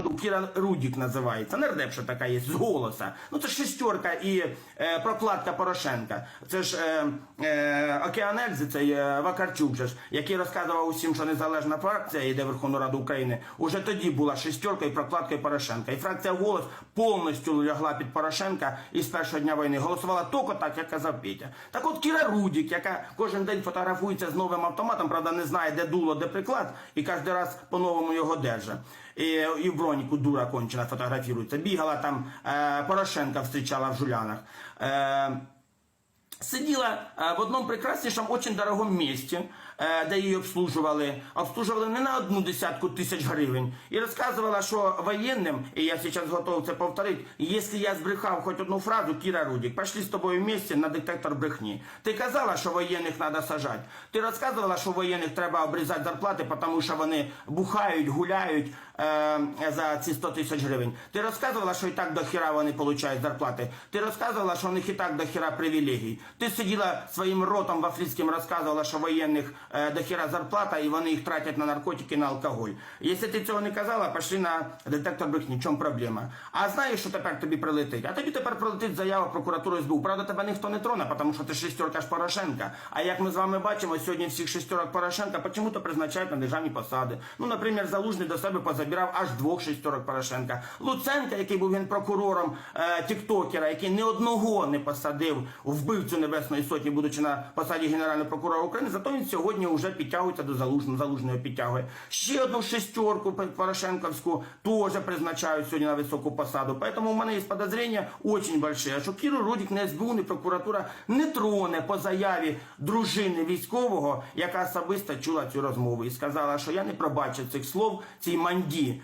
Кіра Рудік називається. Нардепша така є з голоса. Ну це ж шестерка і е, прокладка Порошенка. Це ж е, е, Океан Ельзи, цей е, Вакарчук, же ж, який розказував усім, що незалежна фракція йде в Верховну Раду України. Уже тоді була шестерка і прокладка Порошенка. І фракція голос повністю лягла під Порошенка і з першого дня війни голосувала тільки так, як казав Петя. Так от Кіра Рудік, яка кожен день фотографується з новим автоматом, правда, не знає, де дуло, де приклад, і кожен раз по-новому його держить. І, і броніку дура кончена фотографірується. Бігала там е, Порошенка встрічала в Жулянах. Е, Сиділа е, в одному прекраснішому, очень дорогому місті, е, де її обслужували. Обслужували не на одну десятку тисяч гривень. І розказувала, що воєнним, і я зараз готовий це повторити, якщо я збрехав хоч одну фразу, Кіра Рудік, пішли з тобою вместе на детектор брехні. Ти казала, що воєнних треба сажати. Ти розказувала, що воєнних треба обрізати зарплати, тому що вони бухають, гуляють за ці 100 тисяч гривень. Ти розказувала, що і так до хіра вони отримують зарплати. Ти розказувала, що у них і так до хіра привілегій. Ти сиділа своїм ротом в африкським, розказувала, що воєнних е, до хіра зарплата і вони їх тратять на наркотики, на алкоголь. Якщо ти цього не казала, пішли на детектор брехні. Чому проблема? А знаєш, що тепер тобі прилетить? А тобі тепер прилетить заява прокуратури СБУ. Правда, тебе ніхто не троне, тому що ти шестерка ж Порошенка. А як ми з вами бачимо, сьогодні всіх шестерок Порошенка почему-то призначають на державні посади. Ну, наприклад, Залужний до себе позабирав аж двох шестерок Порошенка. Луценка, який був генпрокурором е, Тіктокера, який ні одного не посадив вбивцю Небесної Сотні, будучи на посаді Генерального прокурора України, зато він сьогодні вже підтягується до Залужного, Залужного підтягує. Ще одну шестерку Порошенковську теж призначають сьогодні на високу посаду. Поэтому у мене є подозрення очень большое, що Кіру Рудік не СБУ, не прокуратура не троне по заяві дружини військового, яка особисто чула цю розмову і сказала, що я не пробачу цих слов цій манді Деньги